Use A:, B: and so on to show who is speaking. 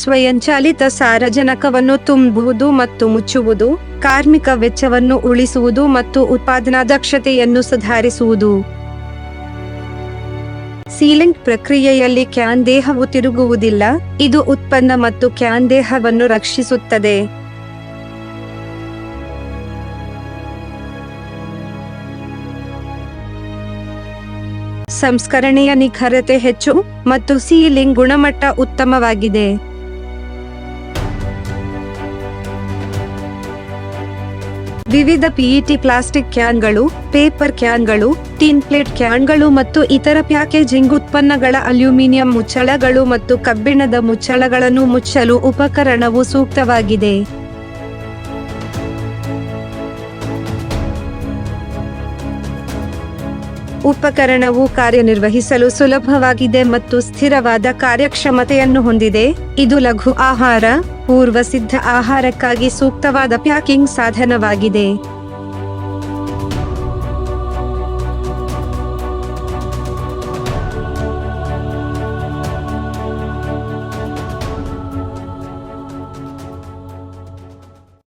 A: ಸ್ವಯಂಚಾಲಿತ ಸಾರಜನಕವನ್ನು ತುಂಬುವುದು ಮತ್ತು ಮುಚ್ಚುವುದು, ಕಾರ್ಮಿಕ ವೆಚ್ಚವನ್ನು ಉಳಿಸುವುದು ಮತ್ತು ಉತ್ಪಾದನಾ ದಕ್ಷತೆಯನ್ನು ಸುಧಾರಿಸುವುದು. ಸೀಲಿಂಗ್ ಪ್ರಕ್ರಿಯೆಯಲ್ಲಿ ಕ್ಯಾನ್ ದೇಹವು ತಿರುಗುವುದಿಲ್ಲ, ಇದು ಉತ್ಪನ್ನ ಮತ್ತು ಕ್ಯಾನ್ ದೇಹವನ್ನು ರಕ್ಷಿಸುತ್ತದೆ. ಸಂಸ್ಕರಣೆಯ ನಿಖರತೆ ಹೆಚ್ಚು ಮತ್ತು ಸೀಲಿಂಗ್ ಗುಣಮಟ್ಟ ಉತ್ತಮವಾಗಿದೆ. ವಿವಿಧ ಪಿಇಟಿ ಪ್ಲಾಸ್ಟಿಕ್ ಕ್ಯಾನ್ಗಳು, ಪೇಪರ್ ಕ್ಯಾನ್ಗಳು, ಟಿನ್ ಪ್ಲೇಟ್ ಕ್ಯಾನ್ಗಳು ಮತ್ತು ಇತರ ಪ್ಯಾಕೇಜಿಂಗ್ ಉತ್ಪನ್ನಗಳ ಅಲ್ಯೂಮಿನಿಯಂ ಮುಚ್ಚಳಗಳು ಮತ್ತು ಕಬ್ಬಿಣದ ಮುಚ್ಚಳಗಳನ್ನು ಮುಚ್ಚಲು ಉಪಕರಣವು ಸೂಕ್ತವಾಗಿದೆ. ಉಪಕರಣವು ಕಾರ್ಯನಿರ್ವಹಿಸಲು ಸುಲಭವಾಗಿದೆ ಮತ್ತು ಸ್ಥಿರವಾದ ಕಾರ್ಯಕ್ಷಮತೆಯನ್ನು ಹೊಂದಿದೆ. ಇದು ಲಘು ಆಹಾರ, ಪೂರ್ವಸಿದ್ಧ ಆಹಾರಕ್ಕಾಗಿ ಸೂಕ್ತವಾದ ಪ್ಯಾಕಿಂಗ್ ಸಾಧನವಾಗಿದೆ.